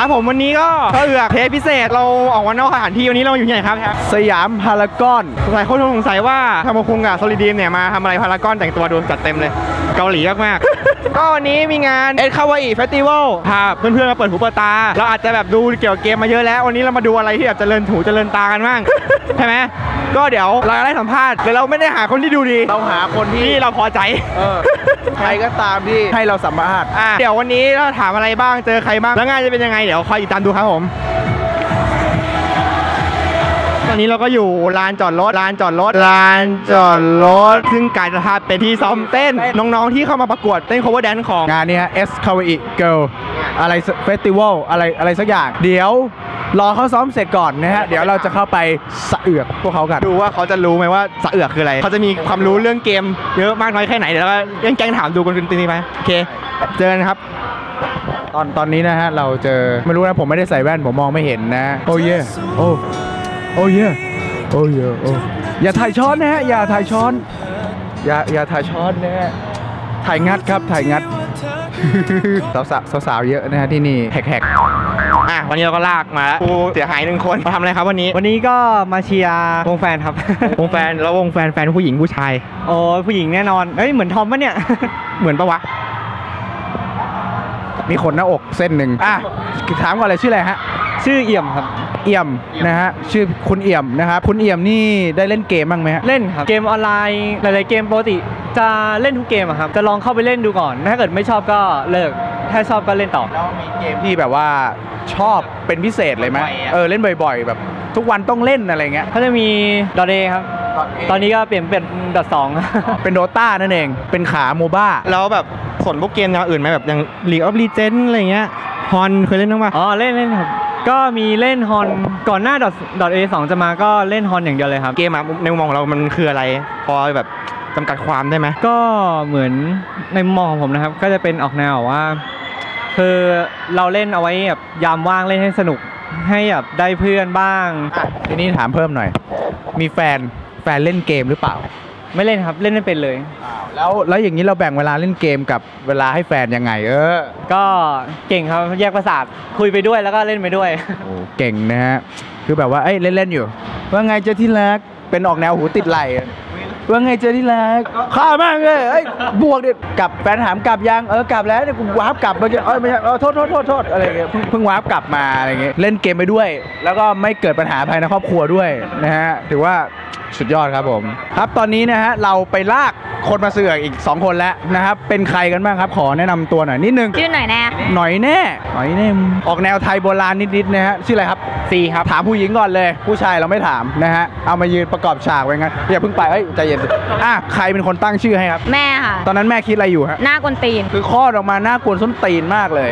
ครับผมวันนี้ก็ก็เอือกเทปพิเศษเราออกมานอกสถานที่วันนี้เราอยู่ที่ไหนครับแท็บสยามพารากอนหลายคนสงสัยว่าธรรมคุงกับโซลิดีมเนี่ยมาทำอะไรพารากอนแต่งตัวดูจัดเต็มเลย เกาหลีมากๆก็วันนี้มีงานเอ็ดคาวาอิเฟสติวัลพาเพื่อนๆมาเปิดหูเปิดตา เราอาจจะแบบดูเกี่ยวกับเกมมาเยอะแล้ว วันนี้เรามาดูอะไรที่แบบเจริญหูเจริญตากันบ้างใช่ไหมก็เดี๋ยวเราจะได้สัมภาษณ์แต่เราไม่ได้หาคนที่ดูดี เราหาคนที่ที่เราพอใจเออใครก็ตามที่ให้เราสัมภาษณ์อะเดี๋ยววันนี้เราถามอะไรบ้างเจอใครบ้างแล้วงานจะเป็นยังไงเดี๋ยวคอยติดตามดูครับผม ตอนนี้เราก็อยู่ลานจอดรถลานจอดรถลานจอดรถ ซึ่งกลายจะทาเป็นที่ซ้อมเต้นน้องๆที่เข้ามาประกวดเต้น cover dance ของงานนี้ฮะ S k a w a i Girl อะไรเฟสติวัลอะไรอะไรสักอย่าง เดี๋ยวรอเขาซ้อมเสร็จก่อนนะฮะ เดี๋ยวเราจะเข้าไปสะเอือกพวกเขากัน ดูว่าเขาจะรู้ไหมว่าสะเอือกคืออะไร เขาจะมีความรู้เรื่องเกมเยอะมากน้อยแค่ไหน เดี๋ยวเรายังแกล้งถามดูกันตีนี้ไปโอเค เจอกันครับ ตอนตอนนี้นะฮะ เราเจอ ไม่รู้นะ ผมไม่ได้ใส่แว่น ผมมองไม่เห็นนะ โอ้เย่โอ้โอ้เย่โอ้เย่โอ้อย่าถ่ายช้อนนะฮะ อย่าถ่ายช้อน อย่าอย่าถ่ายช้อนนะฮะ ถ่ายงัดครับ ถ่ายงัดสาวสาวสาวๆเยอะนะฮะที่นี่แหกอะวันนี้เราก็ลากมาแล้วกูเสียหายหนึ่งคนมาทำอะไรครับวันนี้ วันนี้ก็มาเชียร์วงแฟนครับ วงแฟนแล้ววงแฟนแฟนผู้หญิงผู้ชาย โอ้ยผู้หญิงแน่นอนเอ้ยเหมือนทอมปะเนี่ย เหมือนปะวะๆ มีขนหน้าอกเส้นหนึ่งอะถามก่อนเลยชื่ออะไรฮะชื่อเอี่ยมครับ เอี่ยมนะฮะชื่อคุณเอี่ยมนะครับคุณเอี่ยมนี่ได้เล่นเกมบ้างไหมฮะเล่นครับเกมออนไลน์หลายๆเกมปกติ จะเล่นทุกเกมอะครับจะลองเข้าไปเล่นดูก่อน ถ้าเกิดไม่ชอบก็เลิกถ้าชอบก็เล่นต่อแล้วมีเกมที่แบบว่าชอบเป็นพิเศษเลยไหมบ่อยๆอะเออเล่นบ่อย ๆ แบบทุกวันต้องเล่นอะไรเงี้ยเขาจะมีดอเดครับตอนนี้ก็เปลี่ยนเป็นดอทสองเป็นโดตานั่นเองเป็นขาโมบ้าแล้วแบบ สนพวกเกมแนวอื่นไหมแบบอย่าง League of Legends อะไรเงี้ยฮอนเคยเล่นบ้างปะอ๋อเล่นเล่นครับก็มีเล่นฮอนก่อนหน้าดอทดอทเอสองจะมาก็เล่นฮอนอย่างเดียวเลยครับ เกมอะในมุมมองของเรามันคืออะไร พอแบบจำกัดความได้ไหมก็เหมือนในมุมมองของผมนะครับ ก็จะเป็นออกแนวแบบว่า คือเราเล่นเอาไว้แบบยามว่างเล่นให้สนุกให้แบบได้เพื่อนบ้าง ทีนี้ถามเพิ่มหน่อย มีแฟนแฟนเล่นเกมหรือเปล่า ไม่เล่นครับเล่นไม่เป็นเลยแล้วแล้วอย่างนี้เราแบ่งเวลาเล่นเกมกับเวลาให้แฟนยังไง เออก็เก่งครับแยกประสาทคุยไปด้วยแล้วก็เล่นไปด้วย โอ้เก่งนะฮะคือแบบว่าเอ้ยเล่นๆอยู่ ว่าไงเจ้าที่รักเป็นออกแนวหูติดไหลอะว่าไงเจ้าที่รักข้ามากเลยเอ้ยบวกเด็ดกลับแฟนถามกลับยังเออกลับแล้วเนี่ยกูวาร์ปกลับเมื่อกี้เอ้ยไม่ใช่เออโทษโทษโทษโทษอะไรเงี้ยเพิ่งเพิ่งวาร์ปกลับมาอะไรเงี้ยเล่นเกมไปด้วย แล้วก็ไม่เกิดปัญหาภายในครอบครัวด้วยนะฮะถือว่า สุดยอดครับผม ครับตอนนี้นะฮะเราไปลากคนมาเสือกอีก 2 คนแล้วนะครับ เป็นใครกันบ้างครับ ขอแนะนำตัวหน่อยนิดนึงชื่อหน่อยแน่หน่อยแน่หน่อยแน่ออกแนวไทยโบราณนิดๆนะฮะชื่ออะไรครับซีครับถามผู้หญิงก่อนเลย ผู้ชายเราไม่ถามนะฮะเอามายืนประกอบฉากไว้งั้นอย่าเพิ่งไปเอ้ยใจเย็นสิอะใครเป็นคนตั้งชื่อให้ครับ แม่ค่ะ ตอนนั้นแม่คิดอะไรอยู่ฮะหน้ากวนตีน คือคลอดออกมาหน้ากวนส้นตีนมากเลย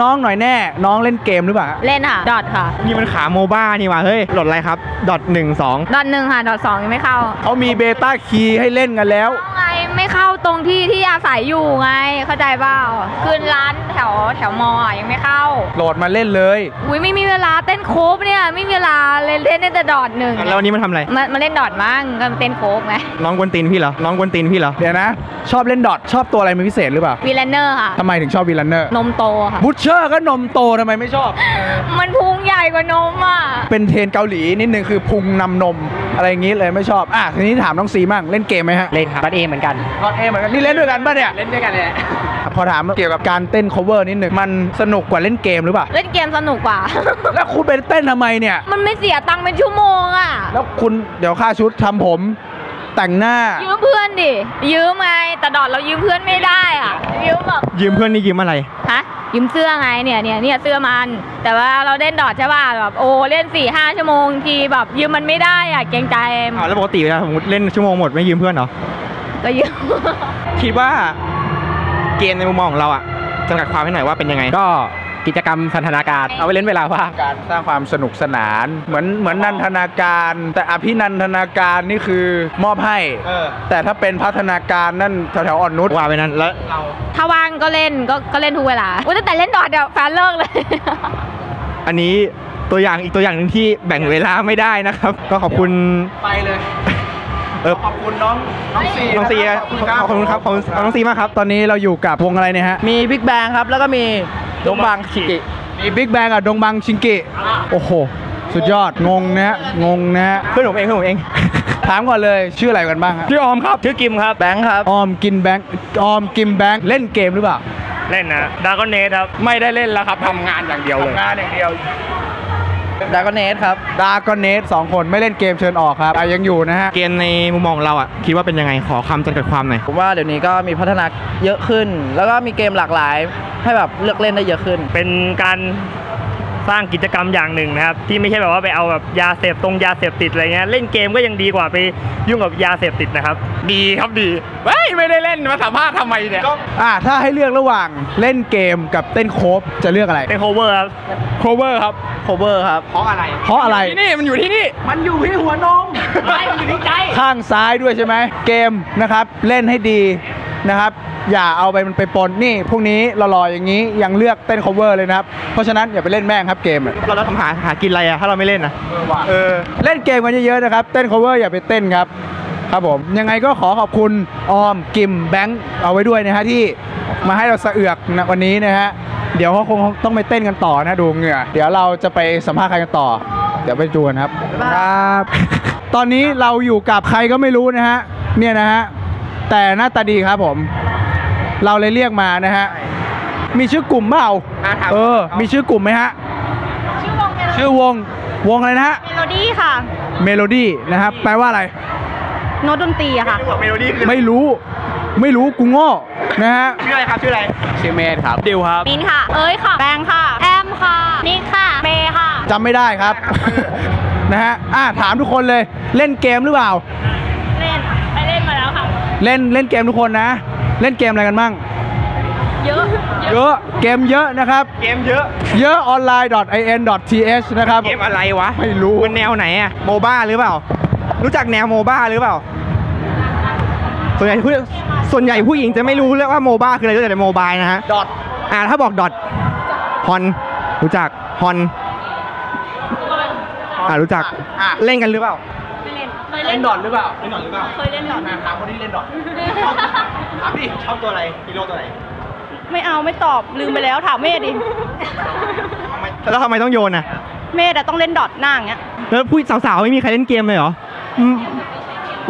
น้องหน่อยแน่ น้องเล่นเกมหรือเปล่าฮะเล่นค่ะดอทค่ะนี่มันขาโมบ้านี่ว่ะเฮ้ยโหลดอะไรครับดอทหนึ่งสองดอทหนึ่งค่ะดอทสองยังไม่เข้าเขามีเบต้าคีย์ให้เล่นกันแล้วไงไม่เข้าตรงที่ที่อาศัยอยู่ไง เข้าใจเปล่าคืนร้านแถวแถวมออะยังไม่เข้า โหลดมาเล่นเลยอุ้ยไม่มีเวลาเต้นโคบเนี่ยไม่มีเวลาเล่นเล่นได้แต่ดอทหนึ่งแล้ววันนี้มันทำอะไรมามาเล่นดอทมั่งก็เต้นโคบไงน้องกวนตีนพี่เหรอน้องกวนตีนพี่เหรอเดี๋ยวนะ ชอบเล่นดอทชอบตัวอะไรเป็นพิเศษหรือเปล่าวีแลนเนอร์ค่ะทำไมถึงชอบวีลันเนอร์นมโตค่ะบูชเชอร์ก็นมโตทำไมไม่ชอบ มันพุงใหญ่กว่านมอะเป็นเทรนเกาหลีนิดนึงคือพุงนำนม อะไรอย่างงี้เลยไม่ชอบอะทีนี้ถามน้องซีมั่งเล่นเกมไหมฮะเล่นครับบัตเอเหมือนกันก็เอเหมือนกันนี่เล่นด้วยกันป่ะเนี่ยเล่นด้วยกันเลยพอถามเกี่ยวกับการเต้น cover นิดนึงมันสนุกกว่าเล่นเกมหรือเปล่าเล่นเกมสนุกกว่า แล้วคุณไปเต้นทำไมเนี่ย มันไม่เสียตังค์เป็นชั่วโมงอะ แล้วคุณเดี๋ยวค่าชุดทำผมแต่งหน้า ยืมเพื่อนดิ ยืมไงแต่ดอดเรายืมเพื่อนไม่ได้อะ ยืมแบบยืมเพื่อนนี่ยืมอะไรฮะ ยืมเสื้อไงเนี่ยเนี่ยเนี่ยเสื้อมัน แต่ว่าเราเล่นดอดใช่ป่ะแบบโอ้เล่นสี่ห้าชั่วโมงทีแบบยืมมันไม่ได้อะเกรงใจอ้าวแล้วปกติเวลาสมมติเล่นชั่วโมงหมดไม่ยืมเพื่อนเหรอก็ยืม คิดว่าเกมในมุมมองของเราอะจำกัดความให้หน่อยว่าเป็นยังไงก็ กิจกรรมสันทนาการ เอาไว้เล่นเวลาว่างการสร้างความสนุกสนาน เหมือนเหมือนนันทนาการ แต่อภินันทนาการนี่คือมอบให้เออแต่ถ้าเป็นพัฒนาการนั่นแถวๆอ่อนนุชว่าไปนั้นแล้วเราถ้าว่างก็เล่นก็ก็เล่นทุกเวลาอุ้ยแต่เล่นดอดเดี๋ยวแฟนเลิกเลย อันนี้ตัวอย่างอีกตัวอย่างหนึ่งที่แบ่งเวลาไม่ได้นะครับ ก็ขอบคุณไปเลยเออขอบคุณน้องน้องซีน้องซีนะขอบคุณครับขอบคุณน้องซีมากครับ ตอนนี้เราอยู่กับวงอะไรเนี่ยฮะ มีบิ๊กแบงครับ แล้วก็มี ดงบังชิกิมีไอ้บิ๊กแบงอะดงบังชิงกิโอ้โห สุดยอดงงนะฮะงงนะฮะเพื่อนผมเองเพื่อนผมเองถามก่อนเลยชื่ออะไรกันบ้างฮะชื่อออมครับชื่อกิมครับ แบงค์ครับ ออมกินแบงค์ออมกินแบงค์เล่นเกมหรือเปล่า เล่นนะดากอนเนทครับ ไม่ได้เล่นแล้วครับทำงานอย่างเดียวเลยงานอย่างเดียว ดากอนเนทครับดากอนเนสสองคนไม่เล่นเกมเชิญออกครับอะยังอยู่นะฮะ เกมในมุมมองของเราอะ คิดว่าเป็นยังไงขอคำจำกัดความหน่อย ผมว่าเดี๋ยวนี้ก็มีพัฒนาเยอะขึ้น แล้วก็มีเกมหลากหลาย ให้แบบเลือกเล่นได้เยอะขึ้น เป็นการ สร้างกิจกรรมอย่างหนึ่งนะครับ ที่ไม่ใช่แบบว่าไปเอาแบบยาเสพตรงยาเสพติดอะไรเงี้ยเล่นเกมก็ยังดีกว่าไปยุ่งกับยาเสพติดนะครับ ดีครับดีเฮ้ยไม่ได้เล่นมาสัมภาษณ์ทำไมเนี่ยอะถ้าให้เลือกระหว่างเล่นเกมกับเต้นโคฟจะเลือกอะไรเป็นโคเวอร์ครับโคเวอร์ครับโคเวอร์ครับเพราะอะไร เพราะอะไรที่นี่มันอยู่ที่นี่มันอยู่ที่หัวนมข้างซ้ายด้วยใช่ไหมเกมนะครับเล่นให้ดีนะครับ อย่าเอาไปมันไปปนนี่พวกนี้หล่อๆอย่างนี้ยังเลือกเต้น cover เลยนะครับ เพราะฉะนั้นอย่าไปเล่นแม่งครับเกมอะเราจะทำหาหากินอะไรอะถ้าเราไม่เล่นนะเออเล่นเกมกันเยอะๆนะครับ เต้น cover อย่าไปเต้นครับ ครับผม ยังไงก็ขอขอบคุณออมกิมแบงค์เอาไว้ด้วยนะฮะที่มาให้เราสะเอือกนะวันนี้นะฮะเดี๋ยวเขาคงต้องไปเต้นกันต่อนะดูเหงื่อ เดี๋ยวเราจะไปสัมภาษณ์ใครกันต่อ เดี๋ยวไปดูกันครับครับ ตอนนี้เราอยู่กับใครก็ไม่รู้นะฮะเนี่ยนะฮะแต่หน้าตาดีครับผม เราเลยเรียกมานะฮะ มีชื่อกลุ่มเปล่าอะถามเออ มีชื่อกลุ่มไหมฮะ ชื่อวงเมโลชื่อวง วงอะไรนะฮะเมโลดี้ค่ะ เมโลดี้นะครับ แปลว่าอะไร โน้ตดนตรีอะค่ะเมโลดี้คือไม่รู้ ไม่รู้ กูโง่นะฮะ ชื่ออะไรครับชื่ออะไรชื่อเมธครับดิวครับมินค่ะ เอ้ยค่ะ แบงค่ะ แอมค่ะ นิกค่ะ เมย์ค่ะ จำไม่ได้ครับ นะฮะ อะถามทุกคนเลย เล่นเกมหรือเปล่า เล่น ไปเล่นมาแล้วค่ะ เล่นเล่นเกมทุกคนนะ เล่นเกมอะไรกันบ้าง เยอะ เยอะ เกมเยอะนะครับ เกมเยอะ เยอะออนไลน์ .in.th นะครับ เกมอะไรวะ ไม่รู้มันแนวไหนอะโมบ้าหรือเปล่า รู้จักแนวโมบ้าหรือเปล่า ส่วนใหญ่ผู้ส่วนใหญ่ผู้หญิงจะไม่รู้เรื่องว่าโมบ้าคืออะไรรู้จักแต่โมบายนะฮะ ดอท อ่าถ้าบอกดอทฮอน รู้จักฮอน อ่ารู้จักอะเล่นกันหรือเปล่าไม่ เล่นเคยเล่เล่นนดอทหรือเปล่าเล่นดอทหรือเปล่าเคยเล่นดอทถามคนที่เล่นดอทถามดิชอบตัวอะไรฮีโร่ตัวไหนไม่เอาไม่ตอบลืมไปแล้วถามเมธดิแล้วทำไมต้องโยนอะ เมธอะต้องเล่นดอทหน้าอย่างเงี้ย แล้วผู้สาวๆ ไม่มีใครเล่นเกมเลยเหรออืม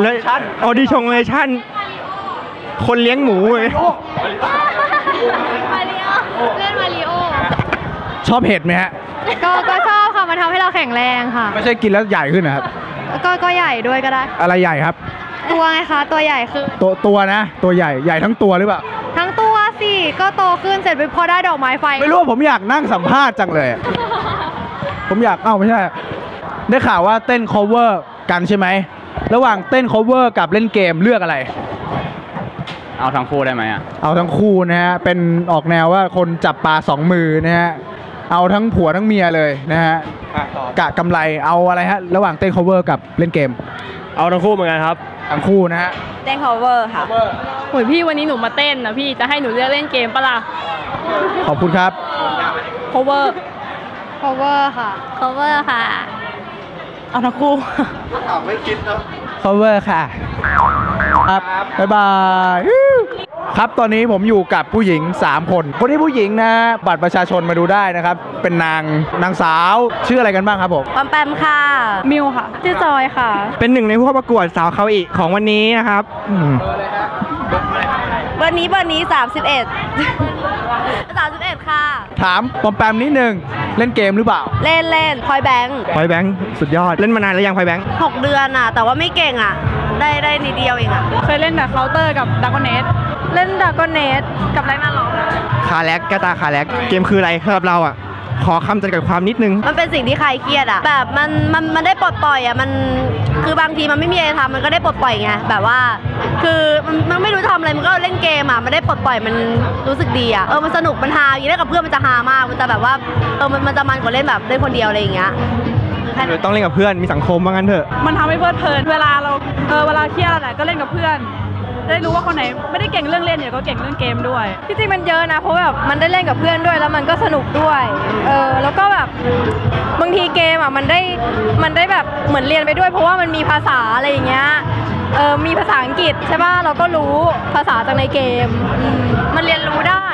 แล้วออดิชงเลชั่น คนเลี้ยงหมูเลยมาริโอเล่นมาริโอชอบเห็ดไหมฮะ ก็ก็ชอบค่ะ มันทำให้เราแข็งแรงค่ะ ไม่ใช่กินแล้วใหญ่ขึ้นนะครับ ก็ก็ใหญ่ด้วยก็ได้ อะไรใหญ่ครับ ตัวไงคะ ตัวใหญ่คือ ตัวตัวนะ ตัวใหญ่ใหญ่ทั้งตัวหรือเปล่า ทั้งตัวสิก็โตขึ้นเสร็จไปพอได้ดอกไม้ไฟ ไม่รู้ว่าผมอยากนั่งสัมภาษณ์จังเลยอะผมอยากเอ้าไม่ใช่ ได้ข่าวว่าเต้น cover กันใช่ไหม ระหว่างเต้น cover กับเล่นเกมเลือกอะไร เอาทั้งคู่ได้ไหมอะ เอาทั้งคู่นะฮะ เป็นออกแนวว่าคนจับปลาสองมือนะฮะ เอาทั้งผัวทั้งเมียเลยนะฮะกะกำไรเอาอะไรฮะระหว่างเต้น cover กับเล่นเกม เอาทั้งคู่เหมือนกันครับทั้งคู่นะฮะเต้น cover ค่ะโอ้ยพี่วันนี้หนูมาเต้นนะพี่จะให้หนูเลือกเล่นเกมปะล่ะขอบคุณครับ cover cover ค่ะ cover ค่ะ เอาทั้งคู่ cover ค่ะครับบ๊ายบายฮู้ ครับตอนนี้ผมอยู่กับผู้หญิง 3 คน คนที่ผู้หญิงนะบัตรประชาชนมาดูได้นะครับ เป็นนางนางสาว ชื่ออะไรกันบ้างครับผมปอมแปมค่ะ มิวค่ะชื่อจอยค่ะ เป็นหนึ่งในผู้เข้าประกวดสาวเขาอีกของวันนี้นะครับอืมวันนี้วันนี้ 31 31 ค่ะ ถามปอมแปมนิดนึงเล่นเกมหรือเปล่า เล่นเล่นพอยแบงค์ไฟแบงค์สุดยอดเล่นมานานแล้วยังไฟแบงค์6เดือนอะ แต่ว่าไม่เก่งอะ ได้ได้นิดเดียวเองอะ เคยเล่นแต่เคาน์เตอร์กับดักเนส เล่นดักเนสกับแรงน่าร้องคาแล็กกาตาคาแล็กเกมคืออะไรสำหรับเราอะ ขอคำจำกัดความนิดนึง มันเป็นสิ่งที่ใครเครียดอะแบบมันมันมันได้ปลดปล่อยอะมันคือบางทีมันไม่มีอะไรทำมันก็ได้ปลดปล่อยไงแบบว่า คือมันมันไม่รู้จะทำอะไรมันก็เล่นเกมอะมันได้ปลดปล่อยมันรู้สึกดีอะเออมันสนุกมันฮาอย่างนี้เล่นกับเพื่อนมันจะฮามากมันจะแบบว่าเออมันมันจะมันกว่าเล่นแบบเล่นคนเดียวอะไรอย่างเงี้ยแค่นั้นต้องเล่นกับเพื่อนมีสังคมว่างั้นเถอะ มันทำให้เพลิดเพลิน เวลาเรา เออ เวลาเครียดอะไรก็เล่นกับเพื่อน ได้รู้ว่าคนไหนไม่ได้เก่งเรื่องเล่นเนี่ยก็เก่งเรื่องเกมด้วยที่จริงมันเยอะนะเพราะแบบมันได้เล่นกับเพื่อนด้วยแล้วมันก็สนุกด้วยเออแล้วก็แบบบางทีเกมอะมันได้มันได้แบบเหมือนเรียนไปด้วย เพราะว่ามันมีภาษาอะไรอย่างเงี้ยเออมีภาษาอังกฤษใช่ป่ะเราก็รู้ภาษาจากในเกม มันเรียนรู้ได้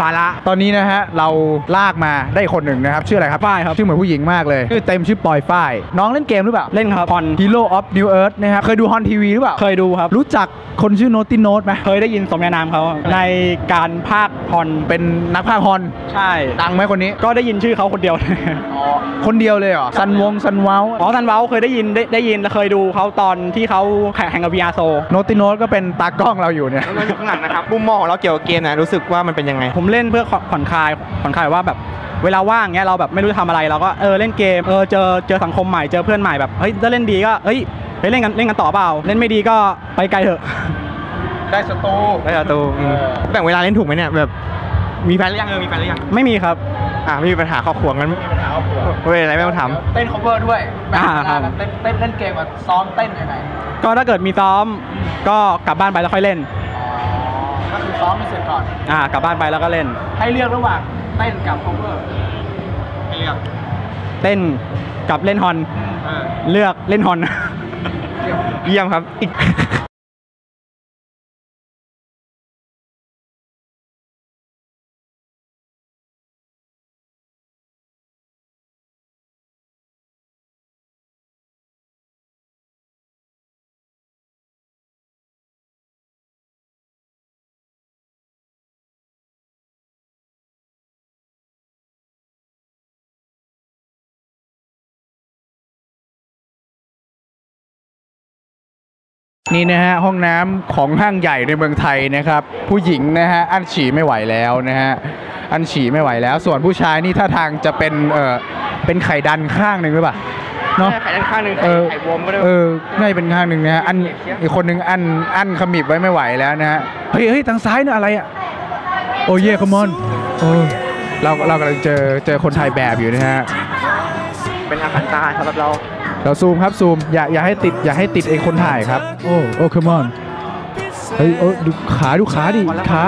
สาระตอนนี้นะฮะเราลากมาได้คนหนึ่งนะครับชื่ออะไรครับฝ้ายครับชื่อเหมือนผู้หญิงมากเลยชื่อเต็มชื่อปอยฝ้ายน้องเล่นเกมหรือเปล่าเล่นครับพอน Hero of New Earth นะครับเคยดูฮอนทีวีหรือเปล่าเคยดูครับรู้จักคนชื่อโนติโนตไหมเคยได้ยินสมญานามเขาในการภาคพอนเป็นนักพากย์ฮอน ใช่ดังไหมคนนี้ก็ได้ยินชื่อเขาคนเดียวคนเดียวเลยเหรอซันวงซันเว้าอ๋อทันเว้าเคยได้ยินได้ได้ยินและเคยดูเขาตอนที่เขาแข่งกับ VR โซโนติโนตก็เป็นตากล้องเราอยู่เนี่ยแล้วก็อยู่ข้างหลังนะครับมุมมองของเราเกี่ยวกับเกมนะรู้สึกว่ามันเป็นยังไง ผมเล่นเพื่อผ่อนคลายผ่อนคลายว่าแบบเวลาว่างเงี้ยเราแบบไม่รู้จะทำอะไรเราก็เออเล่นเกมเออเจอเจอสังคมใหม่เจอเพื่อนใหม่แบบเฮ้ยถ้าเล่นดีก็เฮ้ย ไปเล่นกันเล่นกันต่อเปล่า เล่นไม่ดีก็ไปไกลเถอะ ได้สตูได้ประตูอืมแบ่งเวลาเล่นถูกไหมเนี่ยแบบมีแฟนหรือยังเออมีแฟนหรือยังไม่มีครับ อ่าไม่มีปัญหาครอบครัวงั้นไม่มีปัญหาครอบครัว ไม่เป็นไรไม่ต้องถาม เต้น cover ด้วยอ่าครับเต้นเต้นเล่นเกมแบบซ้อมเต้นยังไงก็ถ้าเกิดมีซ้อมก็กลับบ้านไปแล้วค่อยเล่นก็คือซ้อมให้เสร็จก่อน อ่ากลับบ้านไปแล้วก็เล่น ให้เลือกระหว่างเต้นกับ cover ให้เลือกเต้นกับเล่นฮอน เออเลือกเล่นฮอน เยี่ยมครับอีก นี่นะฮะห้องน้ำของห้างใหญ่ในเมืองไทยนะครับ ผู้หญิงนะฮะอันฉี่ไม่ไหวแล้วนะฮะอันฉี่ไม่ไหวแล้ว ส่วนผู้ชายนี่ท่าทางจะเป็นเออเป็นไข่ดันข้างหนึ่งหรือเปล่าเนาะไข่ด้านข้างหนึ่งไข่เออไข่บวมก็ได้เออน่าจะเป็นข้างหนึ่งนะฮะอันอีกคนหนึ่งอันอันขมิบไว้ไม่ไหวแล้วนะฮะเฮ้ยเฮ้ยทางซ้ายนี่อะไรอะโอ้เย่คอมอนโอ้เราเรากำลังเจอเจอคนถ่ายแบบอยู่นะฮะเป็นอาหารตาสำหรับเรา เราซูมครับซูมอย่าอย่าให้ติดอย่าให้ติดไอ้คนถ่ายครับ โอ้โอ้คมอนเฮ้ยเออดูขาดูขาดิขา